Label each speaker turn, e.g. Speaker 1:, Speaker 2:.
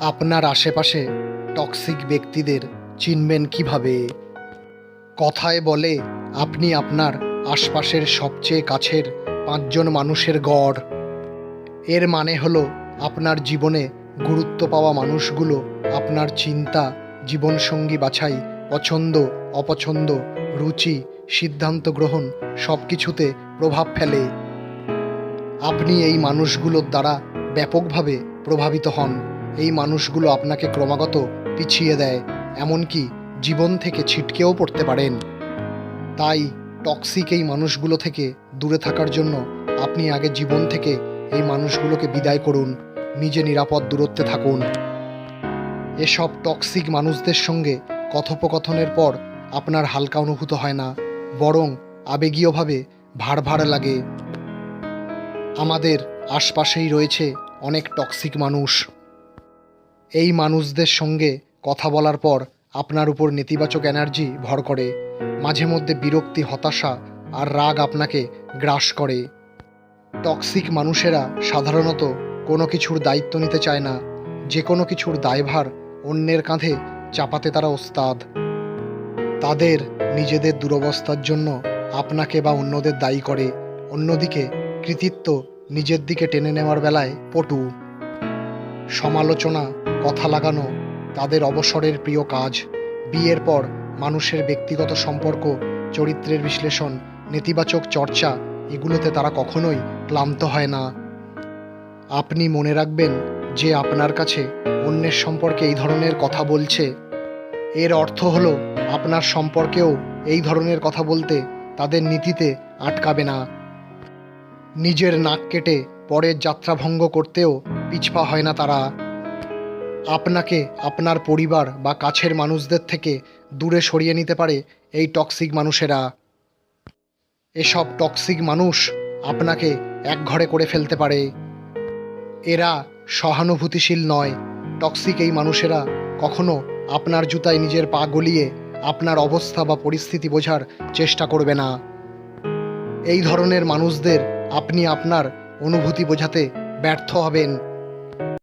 Speaker 1: আপনার আশেপাশে টক্সিক ব্যক্তিদের চিনবেন কীভাবে? কথায় বলে আপনি আপনার আশপাশের সবচেয়ে কাছের পাঁচজন মানুষের গড়। এর মানে হলো আপনার জীবনে গুরুত্ব পাওয়া মানুষগুলো আপনার চিন্তা, জীবনসঙ্গী বাছাই, পছন্দ, অপছন্দ, রুচি, সিদ্ধান্ত গ্রহণ সব কিছুতে প্রভাব ফেলে। আপনি এই মানুষগুলোর দ্বারা ব্যাপকভাবে প্রভাবিত হন। এই মানুষগুলো আপনাকে ক্রমাগত পিছিয়ে দেয়, এমনকি জীবন থেকে ছিটকেও পড়তে পারেন। তাই টক্সিক এই মানুষগুলো থেকে দূরে থাকার জন্য আপনি আগে জীবন থেকে এই মানুষগুলোকে বিদায় করুন, নিজে নিরাপদ দূরত্বে থাকুন। এসব টক্সিক মানুষদের সঙ্গে কথোপকথনের পর আপনার হালকা অনুভূত হয় না, বরং আবেগীয়ভাবে ভার ভার লাগে। আমাদের আশপাশেই রয়েছে অনেক টক্সিক মানুষ। এই মানুষদের সঙ্গে কথা বলার পর আপনার উপর নেতিবাচক এনার্জি ভর করে, মাঝে মধ্যে বিরক্তি, হতাশা আর রাগ আপনাকে গ্রাস করে। টক্সিক মানুষেরা সাধারণত কোনো কিছুর দায়িত্ব নিতে চায় না, যে কোনো কিছুর দায়ভার অন্যের কাঁধে চাপাতে তারা ওস্তাদ। তাদের, নিজেদের দুরবস্থার জন্য আপনাকে বা অন্যদের দায়ী করে, অন্যদিকে কৃতিত্ব নিজের দিকে টেনে নেওয়ার বেলায় পটু। সমালোচনা কথা লাগানো তাদের অবসরের প্রিয় কাজ। বিয়ের পর মানুষের ব্যক্তিগত সম্পর্ক, চরিত্রের বিশ্লেষণ, নেতিবাচক চর্চা, এগুলোতে তারা কখনোই ক্লান্ত হয় না। আপনি মনে রাখবেন যে আপনার কাছে অন্যের সম্পর্কে এই ধরনের কথা বলছে। এর অর্থ হলো, আপনার সম্পর্কেও এই ধরনের কথা বলতে তাদের নীতিতে আটকাবে না। নিজের নাক কেটে পরের যাত্রা ভঙ্গ করতেও পিছপা হয় না তারা। আপনাকে, আপনার পরিবার বা কাছের মানুষদের থেকে দূরে সরিয়ে নিতে পারে এই টক্সিক মানুষেরা। এসব টক্সিক মানুষ আপনাকে এক ঘরে করে ফেলতে পারে। এরা সহানুভূতিশীল নয়। টক্সিক এই মানুষেরা কখনো আপনার জুতায় নিজের পা গলিয়ে আপনার অবস্থা বা পরিস্থিতি বোঝার চেষ্টা করবে না। এই ধরনের মানুষদের আপনি আপনার অনুভূতি বোঝাতে ব্যর্থ হবেন।